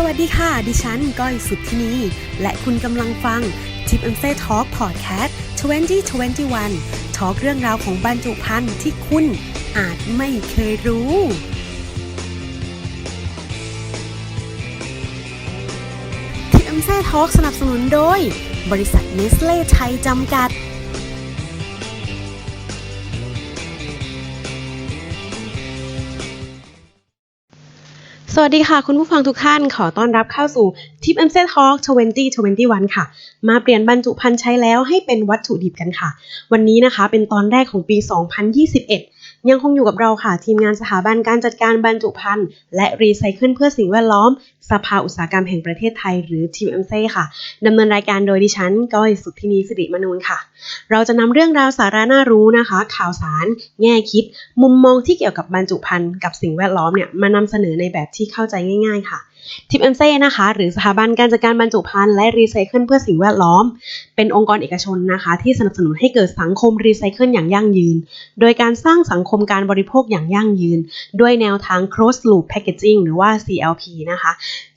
สวัสดีค่ะ ดิฉันก้อยสุดที่นี้และคุณกำลังฟัง t i p and Say Talk Podcast 2021ทอล์กเรื่องราวของบรรจุภัณฑ์ที่คุณอาจไม่เคยรู้ t i p and Say Talk สนับสนุนโดย บริษัทเนสเล่ไทยจำกัด วัสดีค่ะ คุณผู้ฟังทุกท่านขอต้อนรับเข้าสู่ Tip and Set Talk 2021 ค่ะ มาเปลี่ยนบรรจุภัณฑ์ใช้แล้วให้เป็นวัตถุดิบกันค่ะ วันนี้นะคะเป็นตอนแรกของปี 2021 ยังคงอยู่กับเราค่ะ ทีมงานสถาบันการจัดการบรรจุภัณฑ์และรีไซเคิลเพื่อสิ่งแวดล้อม สภาอุตสาหกรรมแห่งประเทศไทยหรือ TMC ค่ะดำเนินรายการโดยดิฉันก้อยสุทธินีสิริมนูนค่ะ เราจะนำเรื่องราวสาระน่ารู้นะคะ ข่าวสาร แง่คิด มุมมองที่เกี่ยวกับบรรจุภัณฑ์กับสิ่งแวดล้อมเนี่ยมานำเสนอในแบบที่เข้าใจง่าย ๆ ค่ะ ทิปเอ็มเซ่นะคะ หรือสถาบันการจัดการบรรจุภัณฑ์และรีไซเคิลเพื่อสิ่งแวดล้อม เป็นองค์กรเอกชนนะคะ ที่สนับสนุนให้เกิดสังคมรีไซเคิลอย่างยั่งยืน โดยการสร้างสังคมการบริโภคอย่างยั่งยืน ด้วยแนวทาง closed loop packaging หรือว่า CLP นะคะ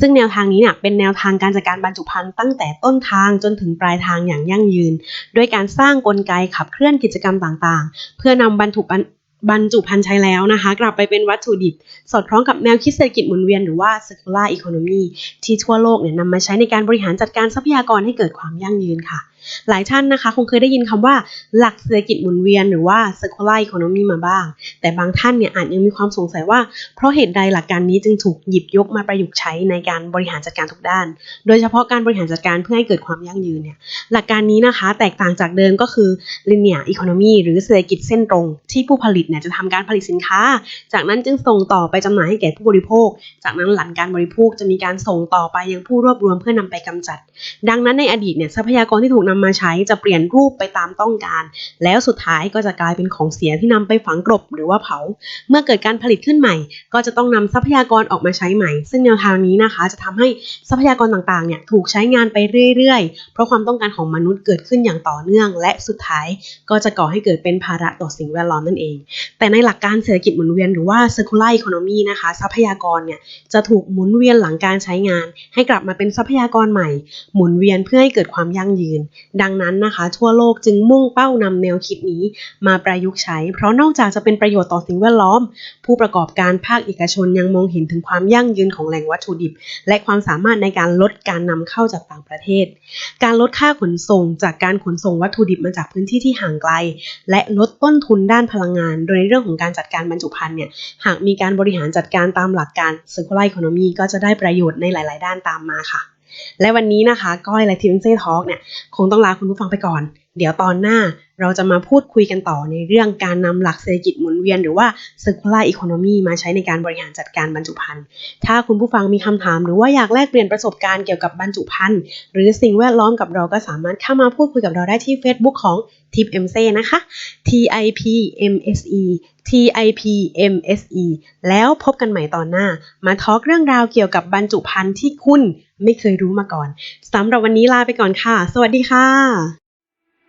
ซึ่งแนวทางนี้เนี่ยเป็นแนวทางการจัดการบรรจุภัณฑ์ตั้งแต่ต้นทางจนถึงปลายทางอย่างยั่งยืน ด้วยการสร้างกลไกขับเคลื่อนกิจกรรมต่างๆ เพื่อนำบรรจุภัณฑ์ บรรจุภัณฑ์ใช้แล้วนะคะ กลับไปเป็นวัตถุดิบ สอดคล้องกับแนวคิดเศรษฐกิจหมุนเวียนหรือว่า circular economy ที่ทั่วโลกเนี่ยนำมาใช้ในการบริหารจัดการทรัพยากรให้เกิดความยั่งยืนค่ะ หลายท่านนะคะ คงเคยได้ยินคำว่าหลักเศรษฐกิจหมุนเวียนหรือว่า circular economy มาบ้าง แต่บางท่านเนี่ยอาจยังมีความสงสัยว่า เพราะเหตุใดหลักการนี้จึงถูกหยิบยกมาประยุกต์ใช้ในการบริหารจัดการทุกด้าน โดยเฉพาะการบริหารจัดการเพื่อให้เกิดความยั่งยืนเนี่ยหลักการนี้นะคะแตกต่างจากเดิมก็คือ linear economy หรือเศรษฐกิจเส้นตรง ที่ผู้ผลิตเนี่ยจะทำการผลิตสินค้า จากนั้นจึงส่งต่อไปจำหน่ายให้แก่ผู้บริโภค จากนั้นหลังการบริโภคจะมีการส่งต่อไปยังผู้รวบรวมเพื่อนำไปกำจัด ดังนั้นในอดีตเนี่ยทรัพยากรที่ถูกนำมาใช้จะเปลี่ยนรูปไปตามต้องการ แล้วสุดท้ายก็จะกลายเป็นของเสียที่นำไปฝังกลบหรือว่าเผา เมื่อเกิดการผลิตขึ้นใหม่ ก็จะต้องนำทรัพยากรออกมาใช้ใหม่ ซึ่งแนวทางนี้นะคะ จะทำให้ทรัพยากรต่างๆเนี่ยถูกใช้งานไปเรื่อยๆ เพราะความต้องการของมนุษย์เกิดขึ้นอย่างต่อเนื่อง และสุดท้ายก็จะก่อให้เกิดเป็นภาระต่อสิ่งแวดล้อมนั่นเอง แต่ในหลักการเศรษฐกิจหมุนเวียนหรือว่า circular economy นะคะ ทรัพยากรเนี่ยจะถูกหมุนเวียนหลังการใช้งาน ให้กลับมาเป็นทรัพยากรใหม่ หมุนเวียนเพื่อให้เกิดความยั่งยืนดังนั้นนะคะ ทั่วโลกจึงมุ่งเป้านำแนวคิดนี้มาประยุกต์ใช้ เพราะนอกจากจะเป็นประโยชน์ต่อสิ่งแวดล้อม ผู้ประกอบการภาคเอกชนยังมองเห็นถึงความยั่งยืนของแหล่งวัตถุดิบ และความสามารถในการลดการนำเข้าจากต่างประเทศ การลดค่าขนส่งจากการขนส่งวัตถุดิบมาจากพื้นที่ที่ห่างไกล และลดต้นทุนด้านพลังงาน โดยในเรื่องของการจัดการบรรจุภัณฑ์เนี่ยหากมีการบริหารจัดการตามหลักการ circular economy ก็จะได้ประโยชน์ในหลาย ๆ ด้านตามมาค่ะ และวันนี้นะคะก้อยและทีมเซ่ทอล์กเนี่ยคงต้องลาคุณผู้ฟังไปก่อน เดี๋ยวตอนหน้าเราจะมาพูดคุยกันต่อในเรื่องการนำหลักเศรษฐกิจหมุนเวียนหรือว่า circular economy มาใช้ในการบริหารจัดการบรรจุภัณฑ์ ถ้าคุณผู้ฟังมีคำถาม หรือว่าอยากแลกเปลี่ยนประสบการณ์เกี่ยวกับบรรจุภัณฑ์หรือสิ่งแวดล้อมกับเราก็สามารถเข้ามาพูดคุยกับเราได้ที่ Facebook ของ Tip m c นะคะ T I P M S E T I P M S E แล้วพบกันใหม่ตอนหน้า มาทอล์กเรื่องราวเกี่ยวกับบรรจุภัณฑ์ที่คุณไม่เคยรู้มาก่อนสำหรับวันนี้ลาไปก่อนค่ะ สวัสดีค่ะ